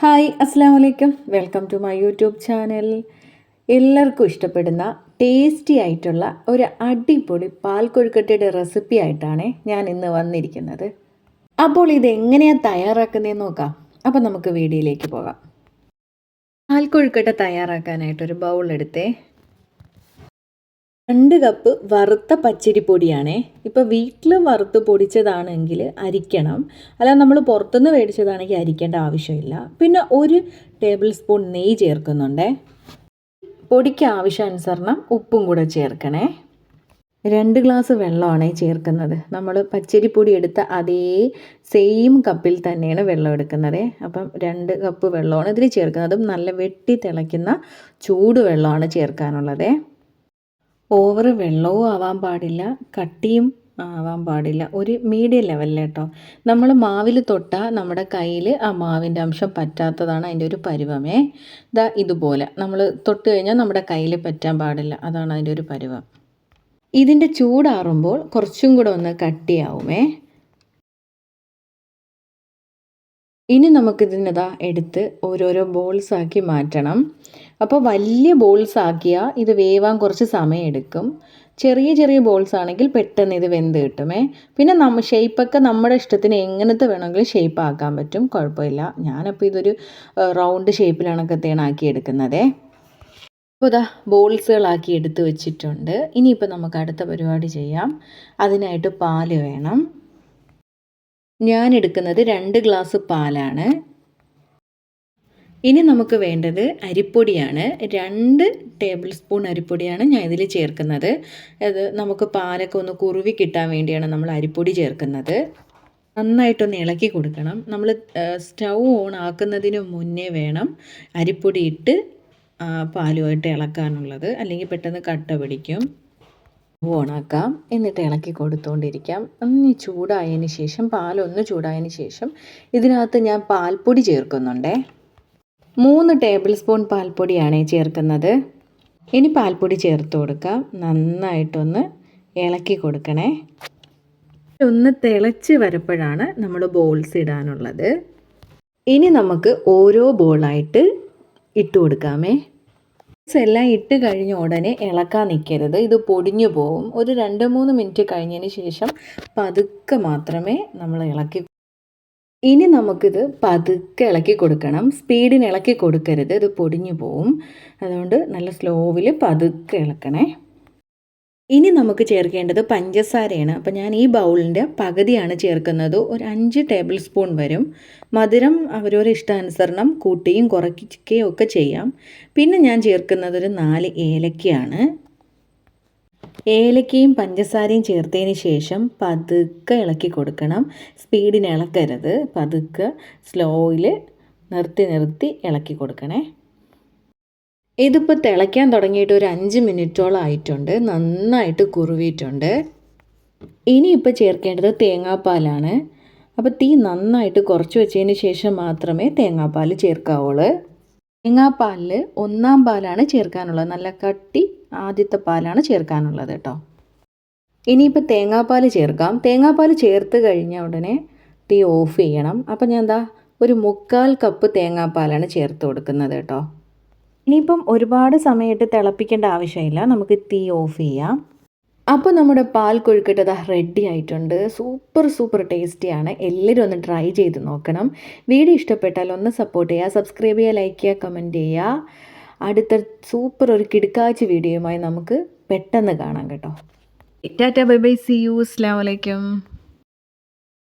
Hi അസ്സാം വലൈക്കും welcome to my YouTube channel. എല്ലാവർക്കും ഇഷ്ടപ്പെടുന്ന ടേസ്റ്റി ആയിട്ടുള്ള ഒരു അടിപൊളി പാൽ കൊഴുക്കട്ടയുടെ റെസിപ്പി ആയിട്ടാണ് ഞാൻ ഇന്ന് വന്നിരിക്കുന്നത്. അപ്പോൾ ഇത് എങ്ങനെയാണ് തയ്യാറാക്കുന്നതെന്ന് നോക്കാം. അപ്പോൾ നമുക്ക് വീഡിയോയിലേക്ക് പോകാം. പാൽ കൊഴുക്കട്ട തയ്യാറാക്കാനായിട്ടൊരു ബൗൾ എടുത്തേ. രണ്ട് കപ്പ് വറുത്ത പച്ചരിപ്പൊടിയാണേ. ഇപ്പോൾ വീട്ടിൽ വറുത്ത് പൊടിച്ചതാണെങ്കിൽ അരിക്കണം. അല്ല നമ്മൾ പുറത്തുനിന്ന് മേടിച്ചതാണെങ്കിൽ അരിക്കേണ്ട ആവശ്യമില്ല. പിന്നെ ഒരു ടേബിൾ സ്പൂൺ നെയ്യ് ചേർക്കുന്നുണ്ടേ. പൊടിക്ക് ആവശ്യാനുസരണം ഉപ്പും കൂടെ ചേർക്കണേ. രണ്ട് ഗ്ലാസ് വെള്ളമാണ് ചേർക്കുന്നത്. നമ്മൾ പച്ചരിപ്പൊടി എടുത്ത അതേ സെയിം കപ്പിൽ തന്നെയാണ് വെള്ളം എടുക്കുന്നത്. അപ്പം രണ്ട് കപ്പ് വെള്ളമാണ് ഇതിൽ ചേർക്കുന്നതും. നല്ല വെട്ടി തിളയ്ക്കുന്ന ചൂട് വെള്ളമാണ് ചേർക്കാനുള്ളത്. ഓവർ വെള്ളവും ആവാൻ പാടില്ല കട്ടിയും ആവാൻ പാടില്ല. ഒരു മീഡിയം ലെവലിൽ കേട്ടോ നമ്മൾ മാവിൽ തൊട്ടാൽ നമ്മുടെ കയ്യിൽ ആ മാവിന്റെ അംശം പറ്റാത്തതാണ് അതിന്റെ ഒരു പരുവമേ. ഇതാ ഇതുപോലെ. നമ്മൾ തൊട്ട് കഴിഞ്ഞാൽ നമ്മുടെ കയ്യിൽ പറ്റാൻ പാടില്ല. അതാണ് അതിന്റെ ഒരു പരുവം. ഇതിന്റെ ചൂടാറുമ്പോൾ കുറച്ചും കൂടെ ഒന്ന് കട്ടിയാവുമേ. ഇനി നമുക്കിതിനതാ എടുത്ത് ഓരോരോ ബോൾസ് ആക്കി മാറ്റണം. അപ്പോൾ വലിയ ബോൾസ് ആക്കിയാൽ ഇത് വേവാൻ കുറച്ച് സമയം എടുക്കും ചെറിയ ചെറിയ ബോൾസ് ആണെങ്കിൽ പെട്ടെന്ന് ഇത് വെന്ത് കിട്ടുമേ. പിന്നെ നമ്മ ഷേപ്പൊക്കെ നമ്മുടെ ഇഷ്ടത്തിന് എങ്ങനത്തെ വേണമെങ്കിലും ഷേപ്പ് ആക്കാൻ പറ്റും. കുഴപ്പമില്ല. ഞാനപ്പോൾ ഇതൊരു റൗണ്ട് ഷേപ്പിലാണൊക്കെ ആക്കി എടുക്കുന്നതേ. അപ്പോൾ ഇതാ ബോൾസുകളാക്കി എടുത്ത് വെച്ചിട്ടുണ്ട്. ഇനിയിപ്പോൾ നമുക്ക് അടുത്ത പരിപാടി ചെയ്യാം. അതിനായിട്ട് പാൽ വേണം. ഞാൻ എടുക്കുന്നത് രണ്ട് ഗ്ലാസ് പാലാണ്. ഇനി നമുക്ക് വേണ്ടത് അരിപ്പൊടിയാണ്. രണ്ട് ടേബിൾ സ്പൂൺ അരിപ്പൊടിയാണ് ഞാൻ ഇതിൽ ചേർക്കുന്നത്. അത് നമുക്ക് പാലൊക്കെ ഒന്ന് കുറുവി കിട്ടാൻ വേണ്ടിയാണ് നമ്മൾ അരിപ്പൊടി ചേർക്കുന്നത്. നന്നായിട്ടൊന്ന് ഇളക്കി കൊടുക്കണം. നമ്മൾ സ്റ്റൗ ഓൺ ആക്കുന്നതിന് മുന്നേ വേണം അരിപ്പൊടി ഇട്ട് പാലുമായിട്ട് ഇളക്കാനുള്ളത്. അല്ലെങ്കിൽ പെട്ടെന്ന് കട്ട പിടിക്കും. ഓണാക്കാം. എന്നിട്ട് ഇളക്കി കൊടുത്തുകൊണ്ടിരിക്കാം ഒന്ന് ചൂടായതിന് ശേഷം പാലൊന്ന് ചൂടായതിന് ശേഷം ഇതിനകത്ത് ഞാൻ പാൽപ്പൊടി ചേർക്കുന്നുണ്ടേ. മൂന്ന് ടേബിൾ സ്പൂൺ പാൽപ്പൊടിയാണ് ചേർക്കുന്നത്. ഇനി പാൽപ്പൊടി ചേർത്ത് കൊടുക്കാം. നന്നായിട്ടൊന്ന് ഇളക്കി കൊടുക്കണേ. ഒന്ന് തിളച്ച് വരപ്പോഴാണ് നമ്മൾ ബോൾസ് ഇടാനുള്ളത്. ഇനി നമുക്ക് ഓരോ ബോളായിട്ട് ഇട്ട് കൊടുക്കാമേ. എല്ലാം ഇട്ട് കഴിഞ്ഞ ഉടനെ ഇളക്കാൻ നിൽക്കരുത് ഇത് പൊടിഞ്ഞു പോകും ഒരു രണ്ട് മൂന്ന് മിനിറ്റ് കഴിഞ്ഞതിന് ശേഷം പതുക്കെ മാത്രമേ നമ്മൾ ഇളക്കി ഇനി നമുക്കിത് പതുക്കെ ഇളക്കി കൊടുക്കണം. സ്പീഡിന് ഇളക്കി കൊടുക്കരുത്. ഇത് പൊടിഞ്ഞു പോവും. അതുകൊണ്ട് നല്ല സ്ലോവിൽ പതുക്കെ ഇളക്കണേ. ഇനി നമുക്ക് ചേർക്കേണ്ടത് പഞ്ചസാരയാണ്. അപ്പോൾ ഞാൻ ഈ ബൗളിന്റെ പകുതിയാണ് ചേർക്കുന്നത്. ഒരു അഞ്ച് ടേബിൾ സ്പൂൺ വരും. മധുരം അവരവരുടെ ഇഷ്ടാനുസരണം കൂട്ടിയും കുറയ്ക്കുകയും ഒക്കെ ചെയ്യാം. പിന്നെ ഞാൻ ചേർക്കുന്നത് ഒരു നാല് ഏലക്കയാണ്. ഏലക്കയും പഞ്ചസാരയും ചേർത്തതിന് ശേഷം പതുക്കെ ഇളക്കി കൊടുക്കണം. സ്പീഡിന് ഇളക്കരുത്. പതുക്കെ സ്ലോയിൽ നിർത്തി നിർത്തി ഇളക്കി കൊടുക്കണേ. ഇതിപ്പോൾ തിളയ്ക്കാൻ തുടങ്ങിയിട്ട് ഒരു അഞ്ച് മിനിറ്റോളം ആയിട്ടുണ്ട്. നന്നായിട്ട് കുറുവിയിട്ടുണ്ട്. ഇനിയിപ്പോൾ ചേർക്കേണ്ടത് തേങ്ങാപ്പാലാണ്. അപ്പോൾ തീ നന്നായിട്ട് കുറച്ച് വെച്ചതിന് ശേഷം മാത്രമേ തേങ്ങാപ്പാൽ ചേർക്കാവുള്ളൂ. തേങ്ങാപ്പാലിൽ ഒന്നാം പാലാണ് ചേർക്കാനുള്ളത്. നല്ല കട്ടി ആദ്യത്തെ പാലാണ് ചേർക്കാനുള്ളത് കേട്ടോ. ഇനിയിപ്പോൾ തേങ്ങാപ്പാൽ ചേർക്കാം. തേങ്ങാപ്പാൽ ചേർത്ത് കഴിഞ്ഞ ഉടനെ തീ ഓഫ് ചെയ്യണം. അപ്പോൾ ഞാൻ എന്താ ഒരു മുക്കാൽ കപ്പ് തേങ്ങാപ്പാലാണ് ചേർത്ത് കൊടുക്കുന്നത് കേട്ടോ. ഇനിയിപ്പം ഒരുപാട് സമയത്ത് തിളപ്പിക്കേണ്ട ആവശ്യമില്ല. നമുക്ക് തീ ഓഫ് ചെയ്യാം. അപ്പോൾ നമ്മുടെ പാൽ കൊഴുക്കട്ടത് റെഡി ആയിട്ടുണ്ട്. സൂപ്പർ സൂപ്പർ ടേസ്റ്റിയാണ് എല്ലാവരും ഒന്ന് ട്രൈ ചെയ്ത് നോക്കണം. വീഡിയോ ഇഷ്ടപ്പെട്ടാൽ ഒന്ന് സപ്പോർട്ട് ചെയ്യുക സബ്സ്ക്രൈബ് ചെയ്യുക ലൈക്ക് ചെയ്യുക കമന്റ് ചെയ്യുക. അടുത്ത സൂപ്പർ ഒരു കിടക്കാഴ്ച വീഡിയോയുമായി നമുക്ക് പെട്ടെന്ന് കാണാം കേട്ടോ. Tata bye bye see you അസ്ലാം വലൈക്കും